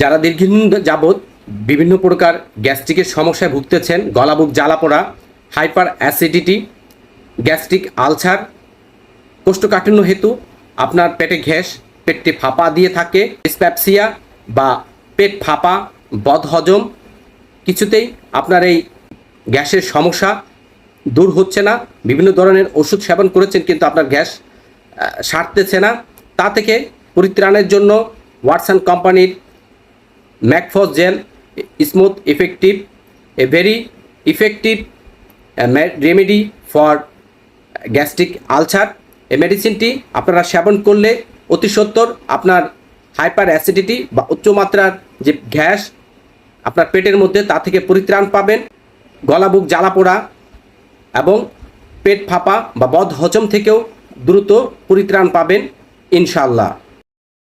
যারা দীর্ঘদিন যাবৎ বিভিন্ন প্রকার গ্যাস্ট্রিকের সমস্যায় ভুগতেছেন গলাবুক জ্বালা পোড়া হাইপার অ্যাসিডিটি, গ্যাস্ট্রিক আলসার, কোষ্ঠকাঠিন্য হেতু, আপনার পেটে ঘ্যাস পেটটি ফাঁপা দিয়ে থাকে স্প্যাপসিয়া বা পেট ফাঁপা, বদহজম, কিছুতেই আপনার এই গ্যাসের সমস্যা দূর হচ্ছে না। বিভিন্ন ধরনের ওষুধ সেবন করেছেন কিন্তু আপনার গ্যাস সারতেছে না। তা থেকে পরিত্রাণের জন্য Watson company Macfos gel, smooth, effective, a very effective remedy for gastric ulcer. এই মেডিসিনটি আপনারা সেবন করলে অতি সত্বর আপনার হাইপার অ্যাসিডিটি বা উচ্চমাত্রার যে গ্যাস আপনার পেটের মধ্যে তা থেকে পরিত্রাণ পাবেন। গলা, বুক, জ্বালা পোড়া এবং পেট ফাঁপা বা বদ হজম থেকেও দ্রুত পরিত্রাণ পাবেন ইনশাল্লাহ